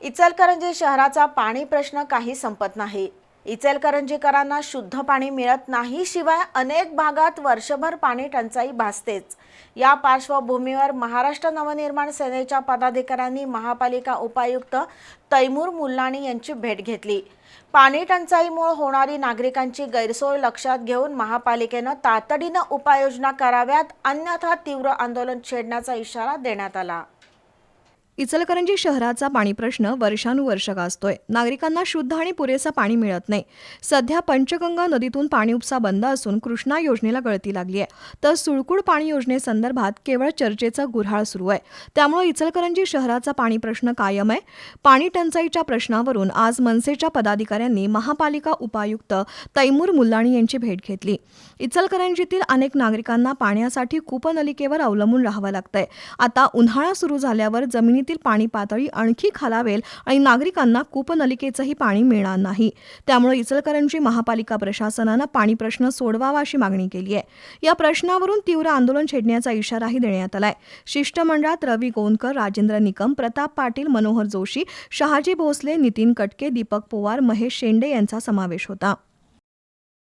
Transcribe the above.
इचलकरंजी शहराचा पाणी प्रश्न काही संपत नाही. इचलकरंजीकरांना शुद्ध पाणी मिळत नाही शिवाय अनेक भागात वर्षभर पाणी टंचाई भासतेच. या पार्श्वभूमीवर महाराष्ट्र नवनिर्माण सेनेच्या पदाधिकाऱ्यांनी महापालिका उपायुक्त तैमूर मुल्लाणी यांची भेट घेतली. पाणी टंचाईमुळे होणारी नागरिकांची गैरसोय लक्षात घेऊन महापालिकेनं तातडीनं उपाययोजना कराव्यात अन्यथा तीव्र आंदोलन छेडण्याचा इशारा देण्यात आला. इचलकरंजी शहराचा पाणी प्रश्न वर्षानुवर्ष गाजतोय. नागरिकांना शुद्ध आणि पुरेसं पाणी मिळत नाही. सध्या पंचगंगा नदीतून पाणी उपसा बंद असून कृष्णा योजनेला गळती लागली आहे तर सुळकुड पाणी योजनेसंदर्भात केवळ चर्चेचा गुऱ्हाळ सुरू आहे. त्यामुळे इचलकरंजी शहराचा पाणी प्रश्न कायम आहे. पाणी टंचाईच्या प्रश्नावरून आज मनसेच्या पदाधिकाऱ्यांनी महापालिका उपायुक्त तैमूर मुल्लाणी यांची भेट घेतली. इचलकरंजीतील अनेक नागरिकांना पाण्यासाठी कूपनलिकेवर अवलंबून राहावं लागतंय. आता उन्हाळा सुरू झाल्यावर जमिनीत नदीतील पाणी पातळी आणखी खालावेल आणि नागरिकांना कूपनलिकेचंही पाणी मिळणार नाही. त्यामुळे इचलकरंजी महापालिका प्रशासनानं पाणी प्रश्न सोडवावा अशी मागणी केली आहे. या प्रश्नावरून तीव्र आंदोलन छेडण्याचा इशाराही देण्यात आलाय. शिष्टमंडळात रवी गोंदकर राजेंद्र निकम प्रताप पाटील मनोहर जोशी शहाजी भोसले नितीन कटके दीपक पोवार महेश शेंडे यांचा समावेश होता.